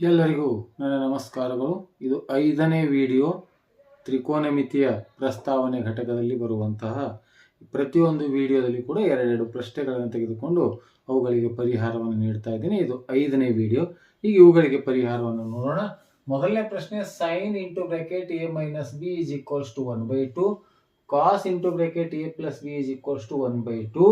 ಎಲ್ಲರಿಗೂ ನನ್ನ ನಮಸ್ಕಾರಗಳು. ಇದು ಐದನೇ ವಿಡಿಯೋ. ತ್ರಿಕೋನಮಿತಿಯ ಪ್ರಸ್ತಾವನೆ ಘಟಕದಲ್ಲಿ ಬರುವಂತಹ ಪ್ರತಿಯೊಂದು ವಿಡಿಯೋದಲ್ಲಿ ಕೂಡ ಎರಡೆರಡು ಪ್ರಶ್ನೆಗಳನ್ನು ತೆಗೆದುಕೊಂಡು ಅವುಗಳಿಗೆ ಪರಿಹಾರವನ್ನು ನೀಡ್ತಾ ಇದ್ದೀನಿ. ಇದು ಐದನೇ ವಿಡಿಯೋ. ಈಗ ಇವುಗಳಿಗೆ ಪರಿಹಾರವನ್ನು ನೋಡೋಣ. ಮೊದಲನೇ ಪ್ರಶ್ನೆ sine into bracket A minus B is equals to one by two cos into bracket A plus B is equals to one by two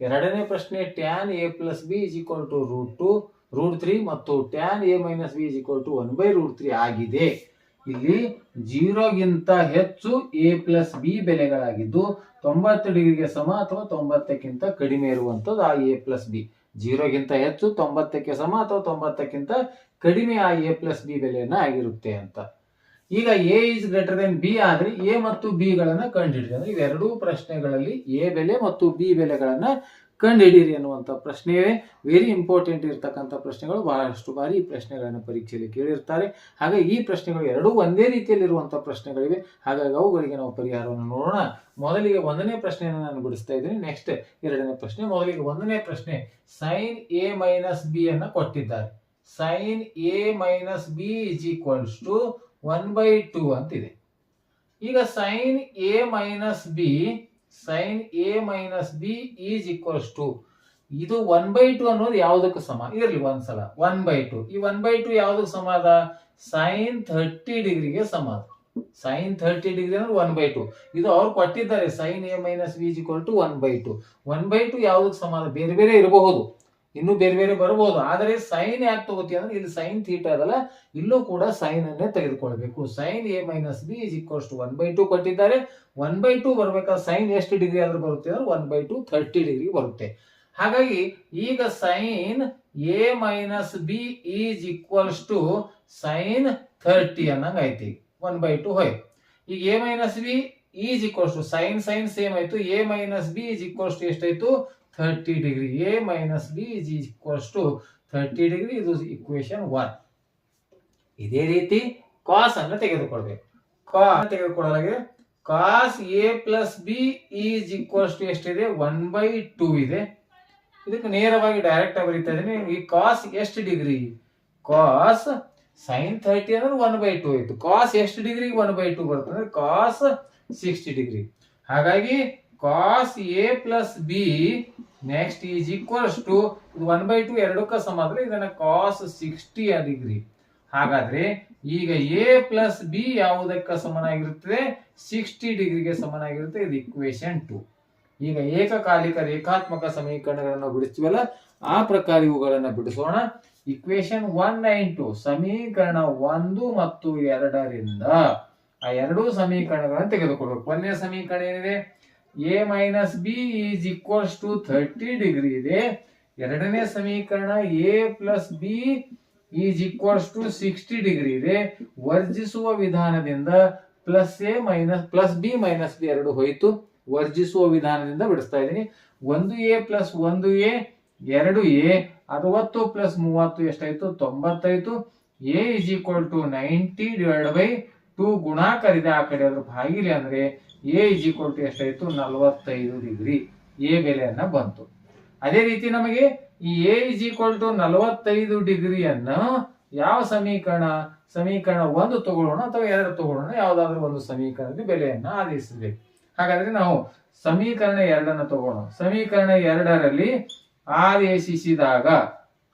ಎರಡನೇ ಪ್ರಶ್ನೆ tan A plus B is equal to root to root three ಮತ್ತು tan A minus B is equal to one by root three ಆಗಿದೆ. ಇಲ್ಲಿ ಜೀರೋಗಿಂತ ಹೆಚ್ಚು A plus B ಬೆಲೆಗಳಾಗಿದ್ದು ತೊಂಬತ್ತು ಡಿಗ್ರಿಗೆ ಸಮ ಅಥವಾ ತೊಂಬತ್ತಕ್ಕಿಂತ ಕಡಿಮೆ ಇರುವಂಥದ್ದು ಆ ಎ ಪ್ಲಸ್ ಬಿ ಜೀರೋಗಿಂತ ಹೆಚ್ಚು, ತೊಂಬತ್ತಕ್ಕೆ ಸಮ ಅಥವಾ ತೊಂಬತ್ತಕ್ಕಿಂತ ಕಡಿಮೆ ಆ ಎ ಪ್ಲಸ್ ಬಿ ಬೆಲೆಯನ್ನ ಆಗಿರುತ್ತೆ ಅಂತ. ಈಗ A is greater than B ಆದ್ರೆ ಎ ಮತ್ತು ಬಿ ಗಳನ್ನ ಕಂಡುಹಿಡಿರಿ ಅಂದ್ರೆ ಇವೆರಡೂ ಪ್ರಶ್ನೆಗಳಲ್ಲಿ ಎ ಬೆಲೆ ಮತ್ತು ಬಿ ಬೆಲೆಗಳನ್ನ ಕಂಡುಹಿಡಿಯಿರಿ ಅನ್ನುವಂಥ ಪ್ರಶ್ನೆಯೇ ವೆರಿ ಇಂಪಾರ್ಟೆಂಟ್ ಇರತಕ್ಕಂಥ ಪ್ರಶ್ನೆಗಳು ಬಹಳಷ್ಟು ಬಾರಿ ಈ ಪ್ರಶ್ನೆಗಳನ್ನು ಪರೀಕ್ಷೆಯಲ್ಲಿ ಕೇಳಿರ್ತಾರೆ. ಹಾಗೆ ಈ ಪ್ರಶ್ನೆಗಳು ಎರಡೂ ಒಂದೇ ರೀತಿಯಲ್ಲಿರುವಂಥ ಪ್ರಶ್ನೆಗಳಿವೆ. ಹಾಗಾಗಿ ಅವುಗಳಿಗೆ ನಾವು ಪರಿಹಾರವನ್ನು ನೋಡೋಣ. ಮೊದಲಿಗೆ ಒಂದನೇ ಪ್ರಶ್ನೆಯನ್ನು ನಾನು ಬಿಡಿಸ್ತಾ ಇದ್ದೀನಿ. ನೆಕ್ಸ್ಟ್ ಎರಡನೇ ಪ್ರಶ್ನೆ. ಮೊದಲಿಗೆ ಒಂದನೇ ಪ್ರಶ್ನೆ. ಸೈನ್ ಎ ಮೈನಸ್ ಬಿ ಅನ್ನು ಕೊಟ್ಟಿದ್ದಾರೆ. Sine A minus B is equals to one by two ಅಂತಿದೆ. ಈಗ sine A minus B sine A minus B is equals to ಇದು ಒನ್ ಬೈ ಟು ಅನ್ನೋದು ಯಾವುದಕ್ಕೆ ಸಮ, ಇರಲಿ ಒಂದ್ಸಲ ಒನ್ ಬೈ ಟು ಈ ಒನ್ ಬೈ ಟು ಯಾವುದಕ್ಕೆ ಸಮ ಅದ? ಸೈನ್ ಥರ್ಟಿ ಡಿಗ್ರಿಗೆ ಸಮ ಅದ. ಸೈನ್ ಥರ್ಟಿ ಡಿಗ್ರಿ ಅಂದ್ರೆ ಒನ್ ಬೈ ಟು ಇದು ಅವ್ರು ಕೊಟ್ಟಿದ್ದಾರೆ sine A minus B is equal to one by two one by two ಯಾವುದಕ್ಕೆ ಸಮ ಅದ? ಬೇರೆ ಬೇರೆ ಇರಬಹುದು. ಇನ್ನು ಬೇರೆ ಬೇರೆ ಬರಬಹುದು ಆದರೆ ಸೈನ್ ಯಾಕೆ ತಗೋತಿ ಅಂದ್ರೆ ಇಲ್ಲಿ ಸೈನ್ ಥೀಟಾ ಅದಲ್ಲ ಇಲ್ಲೂ ಕೂಡ ಸೈನ್ ಅನ್ನೇ ತೆಗೆದುಕೊಳ್ಬೇಕು. Sine A minus B is equals to one by two ಕೊಟ್ಟಿದ್ದಾರೆ. ಒನ್ ಬೈ ಟೂ ಬರ್ಬೇಕಾದ್ರೆ ಸೈನ್ ಎಷ್ಟು ಡಿಗ್ರಿ ಆದ್ರೂ ಬರುತ್ತೆ ಅಂದ್ರೆ one by two thirty degree ಬರುತ್ತೆ. ಹಾಗಾಗಿ ಈಗ sine A minus B is equals to sine thirty ಅನ್ನಂಗ್ ಐತಿ. ಒನ್ ಬೈ ಟು ಹೋಯ್ ಈಗ A minus B is equals to sine sine same ಆಯ್ತು. A minus B is equals to ಎಷ್ಟಾಯ್ತು? Thirty degree A minus B is equals to thirty degree ಇದು equation one ಇದೇ ರೀತಿ cos ಅನ್ನು ತೆಗೆದುಕೊಳ್ಬೇಕು. Cos ತೆಗೆದುಕೊಳ್ಳಲಾಗಿದೆ cos A plus B is equals to ಎಷ್ಟಿದೆ? One by two ಇದೆ. ಇದಕ್ಕೆ ನೇರವಾಗಿ ಡೈರೆಕ್ಟ್ ಬರೀತಾ ಇದ್ದೀನಿ. ಈ ಕಾಸ್ ಎಷ್ಟು ಡಿಗ್ರಿ ಕಾಸ್ ಸೈನ್ ಥರ್ಟಿ ಅಂದ್ರೆ ಒನ್ ಬೈ ಟೂ ಇತ್ತು ಕಾಸ್ ಎಷ್ಟು ಡಿಗ್ರಿ ಒನ್ ಬೈ ಟೂ ಬರುತ್ತೆ. ಅಂದ್ರೆ ಕಾಸ್ ಸಿಕ್ಸ್ಟಿ ಡಿಗ್ರಿ ಹಾಗಾಗಿ cos A plus B next is equals to ಇದು ಒನ್ ಬೈ ಟು ಎರಡಕ್ಕ ಸಮ ಆದ್ರೆ ಇದನ್ನ ಕಾಸ್ ಸಿಕ್ಸ್ಟಿ ಡಿಗ್ರಿ ಹಾಗಾದ್ರೆ ಈಗ ಎ ಪ್ಲಸ್ ಬಿ ಯಾವುದಕ್ಕ ಸಮನಾಗಿರುತ್ತದೆ? ಸಿಕ್ಸ್ಟಿ ಡಿಗ್ರಿಗೆ ಸಮನಾಗಿರುತ್ತೆ ಇದು ಇಕ್ವೇಶನ್ ಟು ಈಗ ಏಕಕಾಲಿಕ ರೇಖಾತ್ಮಕ ಸಮೀಕರಣಗಳನ್ನು ಬಿಡಿಸ್ತೀವಲ್ಲ, ಆ ಪ್ರಕಾರ ಇವುಗಳನ್ನು ಬಿಡಿಸೋಣ. ಇಕ್ವೇಶನ್ ಒನ್ ನೈನ್ ಟು ಸಮೀಕರಣ ಒಂದು ಮತ್ತು ಎರಡರಿಂದ ಆ ಎರಡೂ ಸಮೀಕರಣಗಳನ್ನು ತೆಗೆದುಕೊಳ್ಬೇಕು ಒಂದನೇ ಸಮೀಕರಣ ಏನಿದೆ? A minus B is equals to thirty degree ಇದೆ. ಎರಡನೇ ಸಮೀಕರಣ A plus B is equals to sixty degree ಇದೆ. ವರ್ಜಿಸುವ ವಿಧಾನದಿಂದ plus A minus plus B minus B ಎರಡು ಹೋಯಿತು. ವರ್ಜಿಸುವ ವಿಧಾನದಿಂದ ಬಿಡಿಸ್ತಾ ಇದ್ದೀನಿ. ಒಂದು ಎ ಪ್ಲಸ್ ಒಂದು ಎ ಎರಡು ಎ ಅರವತ್ತು ಪ್ಲಸ್ ಮೂವತ್ತು ಎಷ್ಟಾಯಿತು? ತೊಂಬತ್ತಾಯಿತು A is equal to ninety divide by two ಗುಣಾಕಾರ ಇದೆ ಆ ಕಡೆ ಅದ್ರ ಭಾಗಿಲಿ ಅಂದ್ರೆ ಎ ಇಸ್ ಈಕ್ವಲ್ ಟು ಎಷ್ಟಾಯ್ತು ನಲವತ್ತೈದು ಡಿಗ್ರಿ. ಎ ಬೆಲೆಯನ್ನ ಬಂತು. ಅದೇ ರೀತಿ ನಮಗೆ ಈ ಎ ಇಸ್ ಈಕ್ವಲ್ ಟು ನಲವತ್ತೈದು ಡಿಗ್ರಿಯನ್ನು ಯಾವ ಸಮೀಕರಣ? ಸಮೀಕರಣ ಒಂದು ತಗೊಳ್ಳೋಣ ಅಥವಾ ಎರಡು ತಗೊಳ್ಳೋಣ? ಯಾವ್ದಾದ್ರು ಒಂದು ಸಮೀಕರಣದ ಬೆಲೆಯನ್ನ ಆದೇಶಿಸಬೇಕು. ಹಾಗಾದ್ರೆ ನಾವು ಸಮೀಕರಣ ಎರಡನ್ನ ತಗೊಳ್ಳೋಣ. ಸಮೀಕರಣ ಎರಡರಲ್ಲಿ ಆದೇಶಿಸಿದಾಗ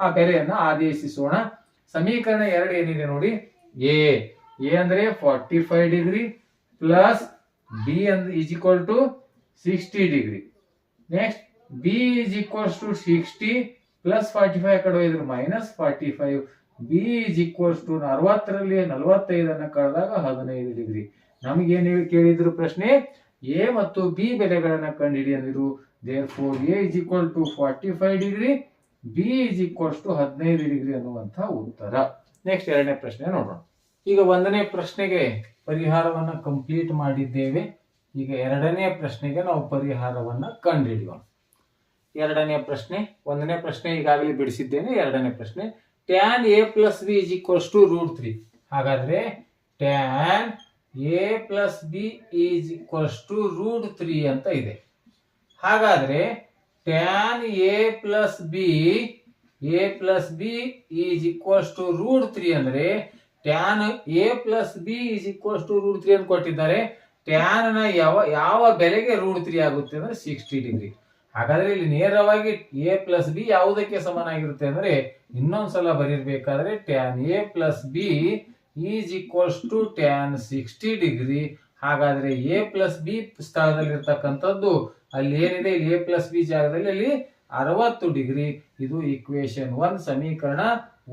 ಆ ಬೆಲೆಯನ್ನ ಆದೇಶಿಸೋಣ. ಸಮೀಕರಣ ಎರಡು ಏನಿದೆ ನೋಡಿ? ಎ. ಎ ಅಂದ್ರೆ forty five degree plus B ಅಂದ್ರೆ is equal to sixty degree next B is equals to sixty plus forty five ಕಡೆ ಹೋಗಿದ್ರೆ minus forty five B is equals to ಅರವತ್ತರಲ್ಲಿ ನಲವತ್ತೈದನ್ನು ಕಳೆದಾಗ ಹದಿನೈದು ಡಿಗ್ರಿ ನಮಗೇನು ಕೇಳಿದ್ರು ಪ್ರಶ್ನೆ? ಎ ಮತ್ತು ಬಿ ಬೆಲೆಗಳನ್ನು ಕಂಡುಹಿಡಿಯಲಿರು therefore A is equal to forty five degree B is equals to ಹದಿನೈದು ಡಿಗ್ರಿ ಅನ್ನುವಂಥ ಉತ್ತರ. ನೆಕ್ಸ್ಟ್ ಎರಡನೇ ಪ್ರಶ್ನೆ ನೋಡೋಣ. ಈಗ ಒಂದನೇ ಪ್ರಶ್ನೆಗೆ ಪರಿಹಾರವನ್ನ ಕಂಪ್ಲೀಟ್ ಮಾಡಿದ್ದೇವೆ. ಈಗ ಎರಡನೇ ಪ್ರಶ್ನೆಗೆ ನಾವು ಪರಿಹಾರವನ್ನ ಕಂಡುಹಿಡಿಯೋಣ. ಎರಡನೇ ಪ್ರಶ್ನೆ, ಒಂದನೇ ಪ್ರಶ್ನೆ ಈಗಾಗಲೇ ಬಿಡಿಸಿದ್ದೇನೆ. ಎರಡನೇ ಪ್ರಶ್ನೆ tan A plus B is equals to root three ಹಾಗಾದ್ರೆ tan A plus B is equals to root three ಅಂತ ಇದೆ. ಹಾಗಾದ್ರೆ tan A plus B A plus B is equals to root three ಅಂದ್ರೆ tan A plus B is equals to root three ಅಂತ ಕೊಟ್ಟಿದ್ದಾರೆ. ಟ್ಯಾನ್ನ ಯಾವ ಯಾವ ಬೆಲೆಗೆ ರೂಟ್ ತ್ರೀ ಆಗುತ್ತೆ ಅಂದ್ರೆ ಸಿಕ್ಸ್ಟಿ ಡಿಗ್ರಿ ಹಾಗಾದ್ರೆ ಇಲ್ಲಿ ನೇರವಾಗಿ ಎ ಪ್ಲಸ್ ಬಿ ಯಾವುದಕ್ಕೆ ಸಮನಾಗಿರುತ್ತೆ ಅಂದ್ರೆ ಇನ್ನೊಂದ್ಸಲ ಬರೀರ್ಬೇಕಾದ್ರೆ tan A plus B is equals to tan sixty degree ಹಾಗಾದ್ರೆ ಎ ಪ್ಲಸ್ ಬಿ ಸ್ಥಳದಲ್ಲಿ ಇರ್ತಕ್ಕಂಥದ್ದು ಅಲ್ಲಿ ಏನಿದೆ? ಇಲ್ಲಿ ಎ ಪ್ಲಸ್ ಬಿ ಜಾಗದಲ್ಲಿ ಅಲ್ಲಿ ಅರವತ್ತು ಡಿಗ್ರಿ ಇದು ಇಕ್ವೇಶನ್ ಒನ್ ಸಮೀಕರಣ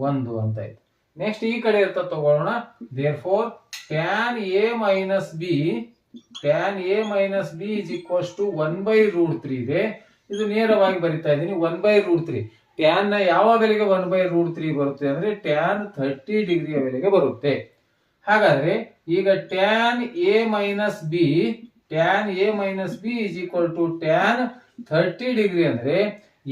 ಒಂದು ಅಂತ ಆಯ್ತು. ನೆಕ್ಸ್ಟ್ ಈ ಕಡೆ ಇರ್ತ ತಗೊಳ್ಳೋಣ. Therefore tan A minus B tan A minus B is equals to one by root three ಇದೆ. ಇದು ನೇರವಾಗಿ ಬರಿತಾ ಇದ್ದೀನಿ ಒನ್ ಬೈ ರೂಟ್ ತ್ರೀ ಟ್ಯಾನ್ನ ಯಾವ ಬೆಲೆಗೆ ಒನ್ ಬೈ ರೂಟ್ ತ್ರೀ ಬರುತ್ತೆ ಅಂದ್ರೆ ಟ್ಯಾನ್ ಥರ್ಟಿ ಡಿಗ್ರಿಯ ಬೆಲೆಗೆ ಬರುತ್ತೆ. ಹಾಗಾದ್ರೆ ಈಗ tan A minus B tan A minus B is equal to tan thirty degree ಅಂದ್ರೆ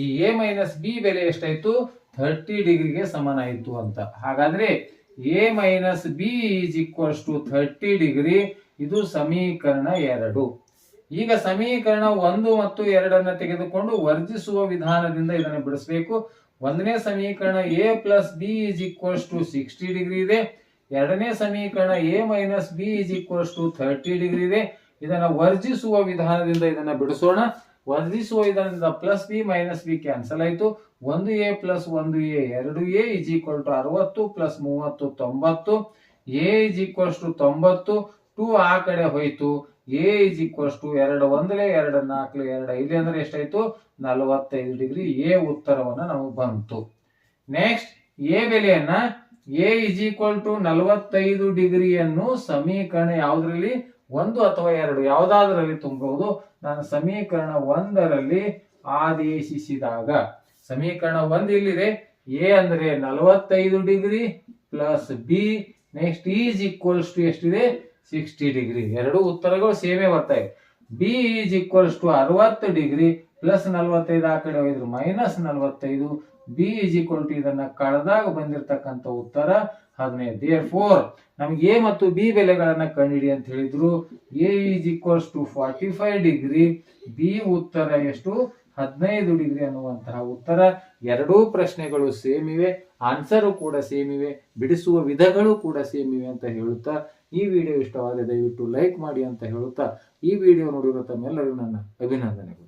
ಈ ಎ ಮೈನಸ್ ಬಿ ಬೆಲೆ ಎಷ್ಟಾಯ್ತು? ಥರ್ಟಿ ಡಿಗ್ರಿಗೆ ಸಮನಾಯಿತು ಅಂತ. ಹಾಗಾದ್ರೆ A minus B is equals to thirty degree, ಇದು ಸಮೀಕರಣ ಎರಡು. ಈಗ ಸಮೀಕರಣ ಒಂದು ಮತ್ತು ಎರಡನ್ನು ತೆಗೆದುಕೊಂಡು ವರ್ಜಿಸುವ ವಿಧಾನದಿಂದ ಇದನ್ನು ಬಿಡಿಸಬೇಕು. ಒಂದನೇ ಸಮೀಕರಣ A plus B is equals to sixty degree ಇದೆ. ಎರಡನೇ ಸಮೀಕರಣ A minus B is equals to thirty degree ಇದೆ. ಇದನ್ನ ವರ್ಜಿಸುವ ವಿಧಾನದಿಂದ ಇದನ್ನ ಬಿಡಿಸೋಣ. ವರ್ಜಿಸುವ ಇದರಿಂದ plus B minus B cancel ಆಯಿತು. ಒಂದು ಎ ಪ್ಲಸ್ ಒಂದು ಎ ಎರಡು ಎ ಇಸ್ ಈಕ್ವಲ್ ಟು ಅರವತ್ತು ಪ್ಲಸ್ ಮೂವತ್ತು, ತೊಂಬತ್ತು. ಎ ಇಸ್ ಈಕ್ವಲ್ಸ್ ಟು ತೊಂಬತ್ತು. ಟು ಆ ಕಡೆ ಹೋಯ್ತು. ಎ ಇಸ್ ಈಕ್ವಲ್ಸ್ ಟು ಎರಡು, ಒಂದಲೇ ಎರಡು ನಾಲ್ಕು ಎರಡು ಐದು ಅಂದ್ರೆ ಎಷ್ಟಾಯ್ತು? ನಲವತ್ತೈದು ಡಿಗ್ರಿ ಎ ಉತ್ತರವನ್ನು ನಮಗೆ ಬಂತು. ನೆಕ್ಸ್ಟ್ ಎ ಬೆಲೆಯನ್ನ ಎ ಇಸ್ ಈಕ್ವಲ್ ಟು ನಲವತ್ತೈದು ಡಿಗ್ರಿಯನ್ನು ಸಮೀಕರಣ ಯಾವುದರಲ್ಲಿ? ಒಂದು ಅಥವಾ ಎರಡು ಯಾವುದಾದರಲ್ಲಿ ತುಂಬಬಹುದು ನಾನು ಸಮೀಕರಣ ಒಂದರಲ್ಲಿ ಆದೇಶಿಸಿದಾಗ. ಸಮೀಕರಣ ಒಂದು ಇಲ್ಲಿದೆ ಎ ಅಂದ್ರೆ ನಲವತ್ತೈದು degree plus B next is equals to ಎಷ್ಟಿದೆ? Sixty degree. ಎರಡು ಉತ್ತರಗಳು ಸೇಮೇ ಬರ್ತಾ ಇದೆ. ಬಿ ಈಸ್ ಈಕ್ವಲ್ಸ್ ಟು ಅರವತ್ತು ಡಿಗ್ರಿ ಪ್ಲಸ್ ನಲವತ್ತೈದು ಆ ಕಡೆ ಹೋಗಿದ್ರು ಮೈನಸ್ ನಲವತ್ತೈದು ಬಿ ಇಸ್ ಈಕ್ವಲ್ ಟು ಇದನ್ನ ಕಳೆದಾಗ ಬಂದಿರತಕ್ಕಂತ ಉತ್ತರ ಹದಿನೈದು. ದೇರ್ ಫೋರ್ ನಮ್ಗೆ ಎ ಮತ್ತು ಬಿ ಬೆಲೆಗಳನ್ನ ಕಂಡುಹಿಡಿ ಅಂತ ಹೇಳಿದ್ರು. A is equals to forty five degree B ಉತ್ತರ ಎಷ್ಟು? ಹದಿನೈದು ಡಿಗ್ರಿ ಅನ್ನುವಂತಹ ಉತ್ತರ. ಎರಡೂ ಪ್ರಶ್ನೆಗಳು ಸೇಮ್ ಇವೆ. ಆನ್ಸರು ಕೂಡ ಸೇಮ್ ಇವೆ. ಬಿಡಿಸುವ ವಿಧಗಳು ಕೂಡ ಸೇಮ್ ಇವೆ ಅಂತ ಹೇಳುತ್ತಾ, ಈ ವಿಡಿಯೋ ಇಷ್ಟವಾದರೆ ದಯವಿಟ್ಟು ಲೈಕ್ ಮಾಡಿ ಅಂತ ಹೇಳುತ್ತಾ, ಈ ವಿಡಿಯೋ ನೋಡಿರೋ ತಮ್ಮೆಲ್ಲರಿಗೂ ನನ್ನ ಅಭಿನಂದನೆಗಳು.